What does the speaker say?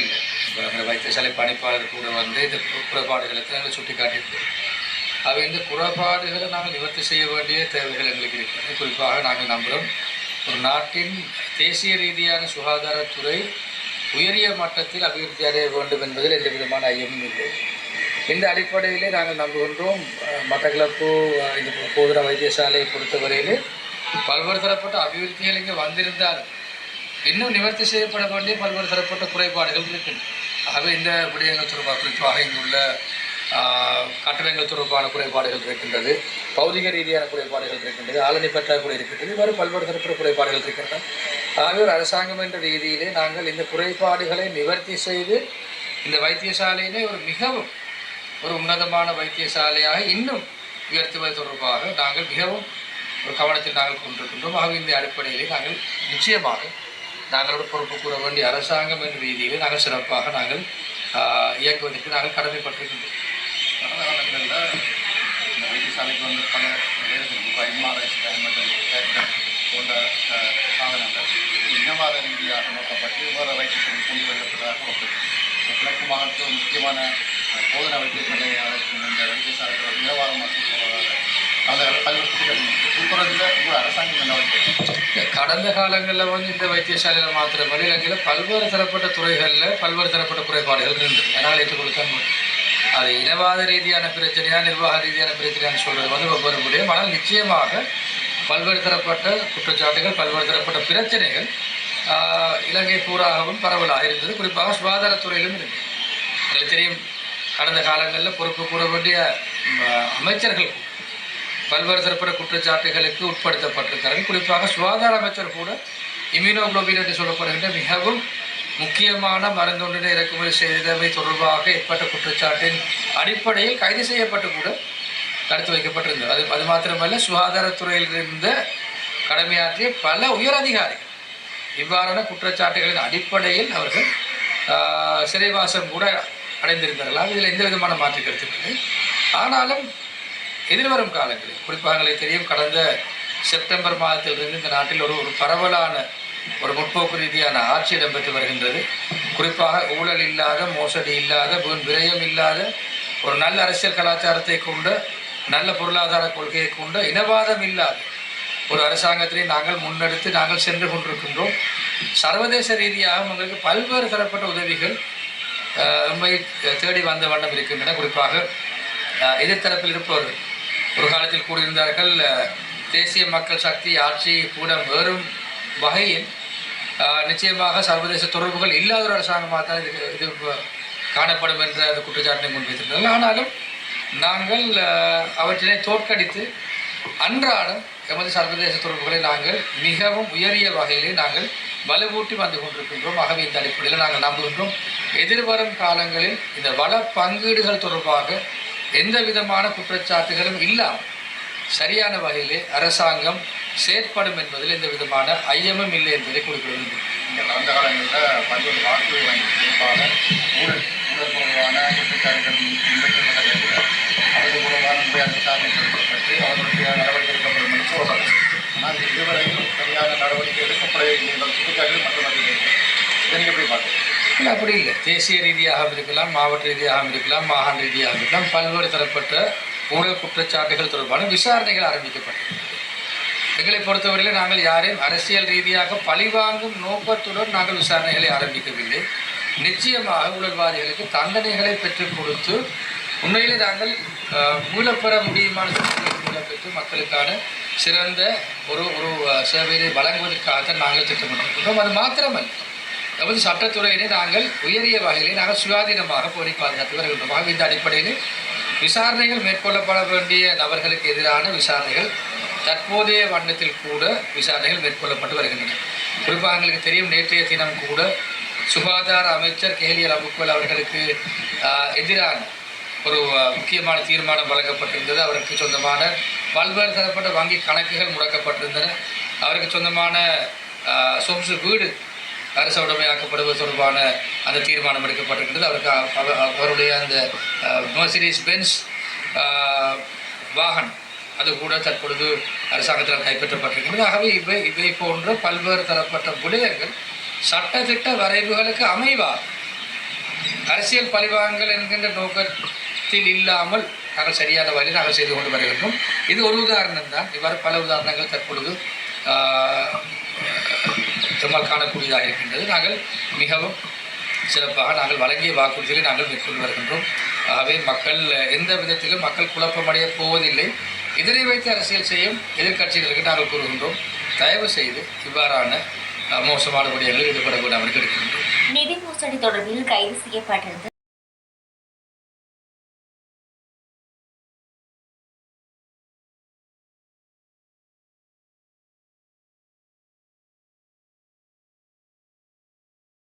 இல்லை. இப்போ எங்கள் வைத்தியசாலை பணிப்பாளர் கூட வந்து இந்த குறைபாடுகளுக்கு நாங்கள் சுட்டி காட்டியிருக்கோம் அவை இந்த குறைபாடுகளை நாங்கள் நிவர்த்தி செய்ய வேண்டிய தேவைகள் எங்களுக்கு இருக்கிறது குறிப்பாக நாங்கள் நம்புகிறோம் ஒரு நாட்டின் தேசிய ரீதியான சுகாதாரத்துறை உயரிய மட்டத்தில் அபிவிருத்தி அடைய வேண்டும் என்பதில் எந்த விதமான ஐயமும் இல்லை. இந்த அடிப்படையிலே நாங்கள் நம்புகின்றோம் அஹ், மட்டக்களப்பு இந்த போதுர வைத்தியசாலையை பொறுத்தவரையிலே பல்வேறு தரப்பட்ட அபிவிருத்திகள் இங்கே வந்திருந்தால் இன்னும் நிவர்த்தி செய்யப்பட வேண்டிய பல்வேறு தரப்பட்ட குறைபாடுகள் இருக்கின்றன. ஆகவே இந்த விடயங்கள் தொடர்பாக குறிப்பாக இங்குள்ள கட்டணங்கள் தொடர்பான குறைபாடுகள் இருக்கின்றது பௌதிக ரீதியான குறைபாடுகள் இருக்கின்றது ஆளணி பற்றாக்குறை இருக்கின்றது இவ்வாறு பல்வேறு தரப்பட்ட குறைபாடுகள் இருக்கின்றன. ஆகவே ஒரு அரசாங்கம் என்ற ரீதியிலே நாங்கள் இந்த குறைபாடுகளை நிவர்த்தி செய்து இந்த வைத்தியசாலையிலே ஒரு மிகவும் ஒரு உன்னதமான வைத்தியசாலையாக இன்னும் உயர்த்துவது தொடர்பாக நாங்கள் மிகவும் ஒரு கவனத்தில் நாங்கள் கொண்டிருக்கின்றோம். ஆகவே இந்த அடிப்படையிலே நாங்கள் நிச்சயமாக நாங்கள் ஒரு பொறுப்பு கூற வேண்டிய அரசாங்கம் என்ற ரீதியிலே நாங்கள் சிறப்பாக நாங்கள் இயக்குவதற்கு நாங்கள் கடமைப்பட்டிருக்கின்றோம் கடந்த காலங்களில் இந்த வைத்தியசாலைக்கு வந்து பல வேலைகள் இப்போ எம்ஆர்ஐ ஸ்கேன் போன்ற சாதனங்கள் இனவாத ரீதியாக நோக்கப்பட்டு வேறு வைத்தியசாலை கொண்டு வருவதற்காக ஒரு கிழக்கு மாவட்டம் முக்கியமான அஹ், போதனா வைத்தியசாலையாக இருக்கும் இந்த வைத்தியசாலைகள் இனவாதமாக சொல்வதாக அந்த பல்வேறு ஒரு அரசாங்கம் என்ன கடந்த காலங்களில் வந்து இந்த வைத்தியசாலையில் மாத்திரமல்ல இலங்கையில் பல்வேறு தரப்பட்ட துறைகளில் பல்வேறு தரப்பட்ட குறைபாடுகள் இருந்தது. என்னால் ஏற்றுக்கொடுக்க அது இனவாத ரீதியான பிரச்சனையா நிர்வாக ரீதியான பிரச்சனையான்னு சொல்கிறது வந்து ஒவ்வொரு முடியும் ஆனால் நிச்சயமாக பல்வேறு தரப்பட்ட குற்றச்சாட்டுகள் பல்வேறு தரப்பட்ட பிரச்சனைகள் இலங்கை பூராகவும் பரவலாக இருந்தது. குறிப்பாக சுகாதாரத்துறையிலும் இருந்தது உங்களுக்கு தெரியும் கடந்த காலங்களில் பொறுப்பு கூற வேண்டிய அமைச்சர்கள் பல்வேறு தரப்பட்ட குற்றச்சாட்டுகளுக்கு உட்படுத்தப்பட்டிருக்கிறார்கள் குறிப்பாக சுகாதார அமைச்சர் கூட இம்யூனோகுளோபின் என்று சொல்லப்படுகின்ற மிகவும் முக்கியமான மருந்தொன்றினை இறக்குமதி செய்தவை தொடர்பாக ஏற்பட்ட குற்றச்சாட்டின் அடிப்படையில் கைது செய்யப்பட்டு கூட தடுத்து வைக்கப்பட்டிருந்தது. அது அது மாத்திரமல்ல சுகாதாரத்துறையில் இருந்த கடமையாற்றிய பல உயரதிகாரிகள் இவ்வாறான குற்றச்சாட்டுகளின் அடிப்படையில் அவர்கள் சிறைவாசம் கூட அடைந்திருந்தார்கள். இதில் எந்த விதமான மாற்று கருத்துக்கள் ஆனாலும் எதிர்வரும் காலங்களில் குறிப்பாக எங்களுக்கு தெரியும் கடந்த செப்டம்பர் மாதத்திலிருந்து இந்த நாட்டில் ஒரு ஒரு பரவலான ஒரு முற்போக்கு ரீதியான ஆட்சி இடம்பெற்று வருகின்றது. குறிப்பாக ஊழல் இல்லாத மோசடி இல்லாத விரயம் இல்லாத ஒரு நல்ல அரசியல் கலாச்சாரத்தை கொண்ட நல்ல பொருளாதார கொள்கையை கொண்ட இனவாதம் இல்லாத ஒரு அரசாங்கத்திலே நாங்கள் முன்னெடுத்து நாங்கள் சென்று கொண்டிருக்கின்றோம். சர்வதேச ரீதியாக உங்களுக்கு பல்வேறு தரப்பட்ட உதவிகள் உண்மை தேடி வந்த வண்ணம் இருக்கின்றன. குறிப்பாக எதிர்த்தரப்பில் இருப்பவர்கள் ஒரு காலத்தில் கூடியிருந்தார்கள் தேசிய மக்கள் சக்தி ஆட்சி கூட வேறும் வகையில் நிச்சயமாக சர்வதேச தொடர்புகள் இல்லாத ஒரு அரசாங்கமாக தான் இது இது காணப்படும் என்ற அந்த குற்றச்சாட்டை முன்வைத்திருந்தார்கள் ஆனாலும் நாங்கள் அவற்றினை தோற்கடித்து அன்றாடம் எமது சர்வதேச தொடர்புகளை நாங்கள் மிகவும் உயரிய வகையிலே நாங்கள் வலுவூட்டி வந்து கொண்டிருக்கின்றோம். ஆகவே இந்த அடிப்படையில் நாங்கள் நம்புகின்றோம். எதிர்வரும் காலங்களில் இந்த வள பங்கீடுகள் தொடர்பாக எந்த விதமான குற்றச்சாட்டுகளும் இல்லாமல் சரியான வகையிலே அரசாங்கம் செயற்படும் என்பதில் எந்த விதமான ஐயமும் இல்லை என்பதை குறிப்பிட வேண்டும் இந்த கடந்த காலங்களில் பல்வேறு வாக்குகள் வாங்கி குறிப்பாக ஊழல் ஊழல் தொடர்பான குற்றச்சாட்டுகள் இல்லை அப்படி இல்லை. தேசிய ரீதியாக இருக்கலாம் மாவட்ட ரீதியாக இருக்கலாம் மாகாண ரீதியாக இருக்கலாம் பல்வேறு தரப்பட்ட ஊழல் குற்றச்சாட்டுகள் தொடர்பான விசாரணைகள் ஆரம்பிக்கப்பட்டது. எங்களை பொறுத்தவரையில் நாங்கள் யாரையும் அரசியல் ரீதியாக பழிவாங்கும் நோக்கத்துடன் நாங்கள் விசாரணைகளை ஆரம்பிக்கவில்லை. நிச்சயமாக ஊழல்வாதிகளுக்கு தண்டனைகளை பெற்றுக் கொடுத்து உண்மையிலே நாங்கள் மூலப்பெற முடியுமான சட்டங்களை மக்களுக்கான சிறந்த ஒரு ஒரு சேவையை வழங்குவதற்காகத்தான் நாங்கள் திட்டமிட்டிருக்கிறோம் அது மாத்திரமல்ல. நமது சட்டத்துறையினை நாங்கள் உயரிய வகையிலே நாங்கள் சுயாதீனமாக போரி பாதுகாத்து வருகின்றோம் இந்த அடிப்படையில் விசாரணைகள் மேற்கொள்ளப்பட வேண்டிய நபர்களுக்கு எதிரான விசாரணைகள் தற்போதைய வண்ணத்தில் கூட விசாரணைகள் மேற்கொள்ளப்பட்டு வருகின்றன. குறிப்பாக எங்களுக்கு தெரியும் நேற்றைய தினம் கூட சுகாதார அமைச்சர் கேலியல் அபுக்குவல் அவர்களுக்கு எதிரான ஒரு முக்கியமான தீர்மானம் வழங்கப்பட்டிருந்தது. அவருக்கு சொந்தமான பல்வேறு தரப்பட்ட வங்கி கணக்குகள் முடக்கப்பட்டிருந்தன. அவருக்கு சொந்தமான சொம்சு வீடு அரசு உடைமையாக்கப்படுவது தொடர்பான அந்த தீர்மானம் எடுக்கப்பட்டிருக்கிறது. அவருக்கு அவருடைய அந்த மெர்சிடிஸ் பென்ஸ் வாகன் அது கூட தற்பொழுது அரசாங்கத்தால் கைப்பற்றப்பட்டிருக்கிறது. ஆகவே இவை இவை போன்ற பல்வேறு தரப்பட்ட விடயங்கள் சட்டத்திட்ட வரைவுகளுக்கு அமைவா அரசியல் பழிவாங்கல் என்கின்ற நோக்கத்தில் இல்லாமல் நாங்கள் சரியான வழியில் நாங்கள் செய்து கொண்டு வருகின்றோம். இது ஒரு உதாரணம் தான் இவ்வாறு பல உதாரணங்கள் தற்பொழுது நம்மால் காணக்கூடியதாக இருக்கின்றது. நாங்கள் மிகவும் சிறப்பாக நாங்கள் வழங்கிய வாக்குறுதிகளை நாங்கள் மேற்கொண்டு வருகின்றோம். ஆகவே மக்கள் எந்த விதத்திலும் மக்கள் குழப்பமடைய போவதில்லை. இதனை வைத்து அரசியல் செய்யும் எதிர்க்கட்சிகளுக்கு நாங்கள் கூறுகின்றோம். தயவு செய்து இவ்வாறான மோசமான விடயங்களில் ஈடுபடக்கூடாமல் வேண்டாம் நிதி மோசடி தொடர்பில் கைது செய்யப்பட்டிருந்த